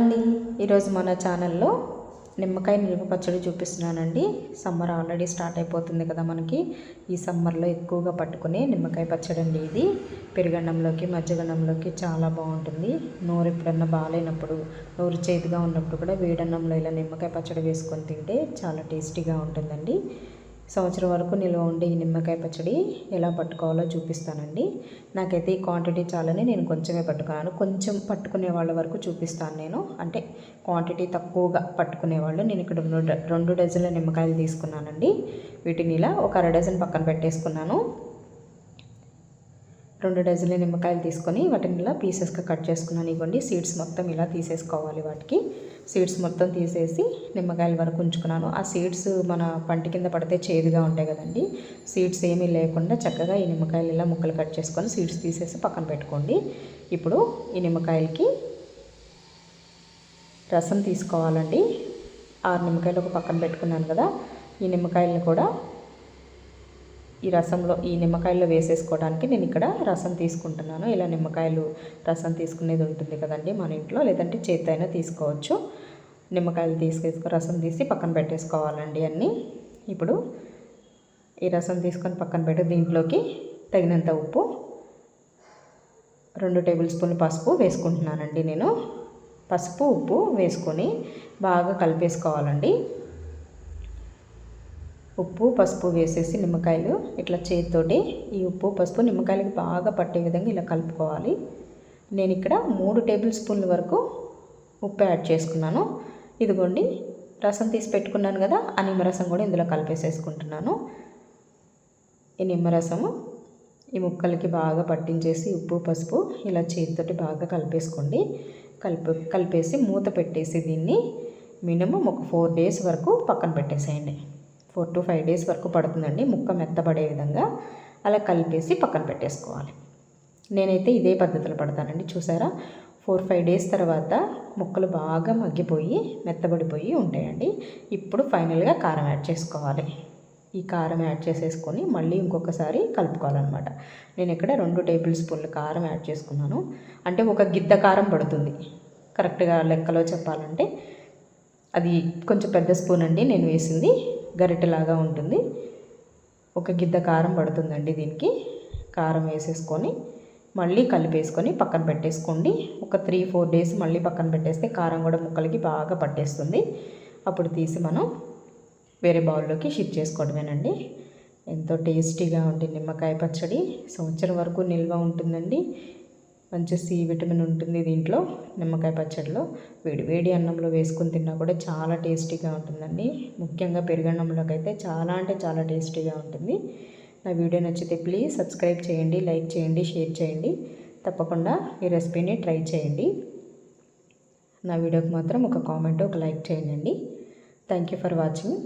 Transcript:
అండి ఈరోజు మన ఛానల్లో నిమ్మకాయ నిల్వ పచ్చడి చూపిస్తున్నానండి. సమ్మర్ ఆల్రెడీ స్టార్ట్ అయిపోతుంది కదా మనకి. ఈ సమ్మర్లో ఎక్కువగా పట్టుకునే నిమ్మకాయ పచ్చడి అండి ఇది. పెరుగన్నంలోకి మజ్జిగన్నంలోకి చాలా బాగుంటుంది. నోరు ఎప్పుడన్నా బాగాలేనప్పుడు నోరు చేతిగా ఉన్నప్పుడు కూడా వేడన్నంలో ఇలా నిమ్మకాయ పచ్చడి వేసుకొని తింటే చాలా టేస్టీగా ఉంటుందండి. సంవత్సరం వరకు నిల్వ ఉండే ఈ నిమ్మకాయ పచ్చడి ఎలా పట్టుకోవాలో చూపిస్తానండి. నాకైతే ఈ క్వాంటిటీ చాలని నేను కొంచెమే పట్టుకున్నాను. కొంచెం పట్టుకునే వాళ్ళ వరకు చూపిస్తాను నేను. అంటే క్వాంటిటీ తక్కువగా పట్టుకునే వాళ్ళు నేను ఇక్కడ రెండు డజన్ల నిమ్మకాయలు తీసుకున్నానండి. వీటిని ఇలా ఒక అర డజన్ పక్కన పెట్టేసుకున్నాను. రెండు డజన్ల నిమ్మకాయలు తీసుకొని వాటిని ఇలా పీసెస్గా కట్ చేసుకున్నాను. ఇవ్వండి సీడ్స్ మొత్తం ఇలా తీసేసుకోవాలి వాటికి. సీడ్స్ మొత్తం తీసేసి నిమ్మకాయల వరకు ఉంచుకున్నాను. ఆ సీడ్స్ మన పంట కింద పడితే చేదుగా ఉంటాయి కదండి. సీడ్స్ ఏమీ లేకుండా చక్కగా ఈ నిమ్మకాయలు ఇలా ముక్కలు కట్ చేసుకొని సీడ్స్ తీసేసి పక్కన పెట్టుకోండి. ఇప్పుడు ఈ నిమ్మకాయలకి రసం తీసుకోవాలండి. ఆరు నిమ్మకాయలు ఒక పక్కన పెట్టుకున్నాను కదా. ఈ నిమ్మకాయలను కూడా ఈ రసంలో ఈ నిమ్మకాయల్లో వేసేసుకోవడానికి నేను ఇక్కడ రసం తీసుకుంటున్నాను. ఇలా నిమ్మకాయలు రసం తీసుకునేది ఉంటుంది కదండి మన ఇంట్లో. లేదంటే చేత్తైనా తీసుకోవచ్చు. నిమ్మకాయలు తీసుకేసుకో రసం తీసి పక్కన పెట్టేసుకోవాలండి అన్నీ. ఇప్పుడు ఈ రసం తీసుకొని పక్కన పెట్టి దీంట్లోకి తగినంత ఉప్పు రెండు టేబుల్ స్పూన్లు పసుపు వేసుకుంటున్నానండి నేను. పసుపు ఉప్పు వేసుకొని బాగా కలిపేసుకోవాలండి. ఉప్పు పసుపు వేసేసి నిమ్మకాయలు ఇట్లా చేతితోటి ఈ ఉప్పు పసుపు నిమ్మకాయలకి బాగా పట్టే విధంగా ఇలా కలుపుకోవాలి. నేను ఇక్కడ మూడు టేబుల్ స్పూన్ల వరకు ఉప్పు యాడ్ చేసుకున్నాను. ఇదిగోండి రసం తీసి పెట్టుకున్నాను కదా ఆ నిమ్మరసం కూడా ఇందులో కలిపేసేసుకుంటున్నాను. ఈ నిమ్మరసము ఈ ముక్కలకి బాగా పట్టించేసి ఉప్పు పసుపు ఇలా చేతితోటి బాగా కలిపేసుకోండి. కలిపి కలిపేసి మూత పెట్టేసి దీన్ని మినిమం ఒక ఫోర్ డేస్ వరకు పక్కన పెట్టేసేయండి. ఫోర్ టు ఫైవ్ డేస్ వరకు పడుతుందండి. ముక్క మెత్తబడే విధంగా అలా కలిపేసి పక్కన పెట్టేసుకోవాలి. నేనైతే ఇదే పద్ధతిలో పడతానండి. చూసారా? ఫోర్ ఫైవ్ డేస్ తర్వాత ముక్కలు బాగా మగ్గిపోయి మెత్తబడిపోయి ఉంటాయండి. ఇప్పుడు ఫైనల్గా కారం యాడ్ చేసుకోవాలి. ఈ కారం యాడ్ చేసేసుకొని మళ్ళీ ఇంకొకసారి కలుపుకోవాలన్నమాట. నేను ఇక్కడ రెండు టేబుల్ స్పూన్లు కారం యాడ్ చేసుకున్నాను. అంటే ఒక గిద్ద కారం పడుతుంది. కరెక్ట్గా లెక్కలో చెప్పాలంటే అది కొంచెం పెద్ద స్పూన్ అండి. నేను వేసింది గరిటెలాగా ఉంటుంది. ఒక గిద్ద కారం పడుతుందండి దీనికి. కారం వేసేసుకొని మళ్ళీ కలిపేసుకొని పక్కన పెట్టేసుకోండి. ఒక త్రీ ఫోర్ డేస్ మళ్ళీ పక్కన పెట్టేస్తే కారం కూడా ముక్కలకి బాగా పట్టేస్తుంది. అప్పుడు తీసి మనం వేరే బౌల్లోకి షిఫ్ట్ చేసుకోవడమేనండి. ఎంతో టేస్టీగా ఉండే నిమ్మకాయ పచ్చడి. సంవత్సరం వరకు నిల్వ ఉంటుందండి. మంచి సి విటమిన్ ఉంటుంది దీంట్లో నిమ్మకాయ పచ్చడిలో. వేడి వేడి అన్నంలో వేసుకుని తిన్నా కూడా చాలా టేస్టీగా ఉంటుందండి. ముఖ్యంగా పెరుగన్నంలోకి అయితే చాలా అంటే చాలా టేస్టీగా ఉంటుంది. నా వీడియో నచ్చితే ప్లీజ్ సబ్స్క్రైబ్ చేయండి లైక్ చేయండి షేర్ చేయండి. తప్పకుండా ఈ రెసిపీని ట్రై చేయండి. నా వీడియోకి మాత్రం ఒక కామెంట్ ఒక లైక్ చేయండి. Thank you for watching.